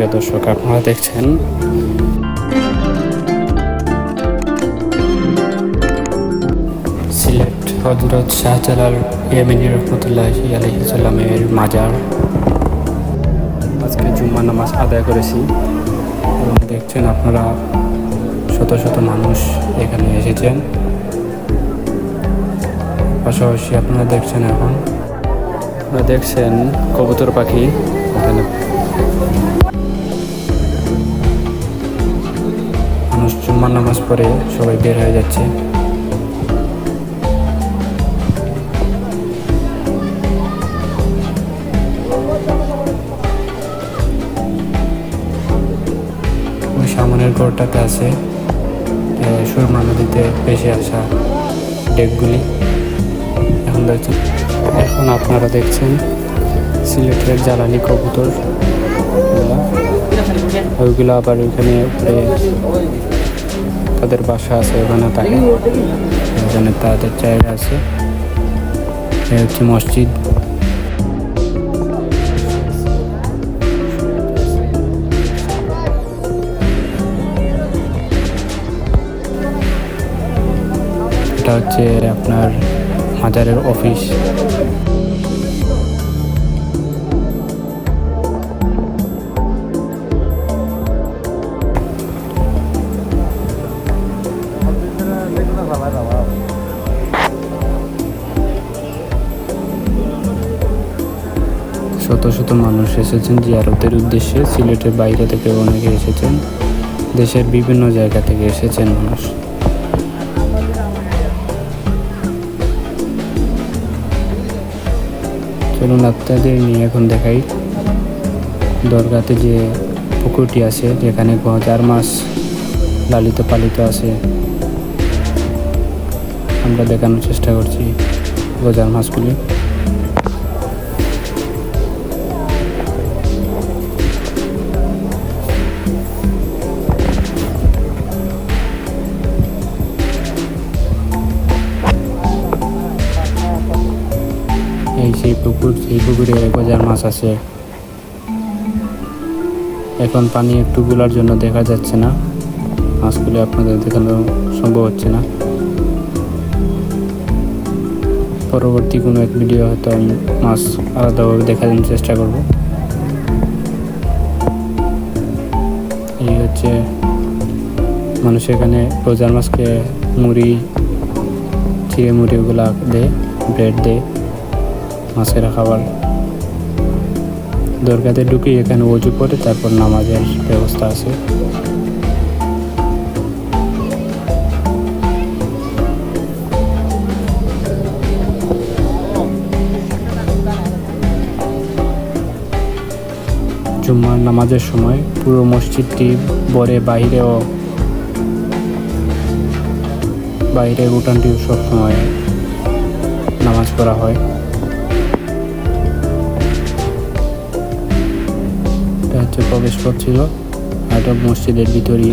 প্রিয় দর্শক, আপনারা দেখছেন সিলেট হজরত শাহজালাল ইয়ামিনী রহমতুল্লাহ আলহিসাল্লামের মাজার। আজকে জুম্মা নামাজ আদায় করেছি। এবং দেখছেন আপনারা শত শত মানুষ এখানে এসেছেন। পাশাপাশি আপনারা দেখছেন এখন, আপনারা দেখছেন কবুতর পাখি। এখানে জুম্মার নামাজ পড়ে সবাই বের হয়ে যাচ্ছে। সামনের ঘরটাতে আছে সুরমা নদীতে ভেসে আসা ডেকগুলি। এখন দেখছেন, এখন আপনারা দেখছেন সিলেটের জ্বালানি কবুতর। ওইগুলো আবার ওইখানে তাদের বাসা আছে ওখানে থাকে ওখানে তাদের জায়গা আছে। এ হচ্ছে মসজিদ। এটা হচ্ছে আপনার মাজারের অফিস শত শত মানুষ এসেছেন জিয়ারতের উদ্দেশ্যে, সিলেটের বাইরে থেকে অনেকে এসেছেন, দেশের বিভিন্ন জায়গা থেকে এসেছেন মানুষ। চলুন আপনাদের নিয়ে এখন দেখাই দরগাতে যে পুকুরটি আছে, যেখানে হাজার মাছ লালিত পালিত আছে। আমরা দেখানোর চেষ্টা করছি গজার মাছগুলি পুকুর সেই পুকুরে গজার মাছ আছে। এখন পানি একটু গুলার জন্য দেখা যাচ্ছে না। মাছগুলি আপনাদের দেখানো সম্ভব হচ্ছে না। পরবর্তী কোনো এক ভিডিও হয়তো আমি মাছ আলাদাভাবে দেখানোর চেষ্টা করব। এই হচ্ছে মানুষ এখানে রোজার মাছকে মুড়ি, চিড়ে মুড়ি ওগুলা দেয় ব্রেড দেয়। মাছের খাবার। দরগাতে ঢুকে এখানে অজু করে, তারপর নামাজের ব্যবস্থা আছে। জুম্মার নামাজের সময় পুরো মসজিদটি বরে বাইরেও বাইরে উঠানটিও সবসময় নামাজ পড়া হয়। হচ্ছে প্রবেশ করছিল ছিল আর মসজিদের ভিতরই।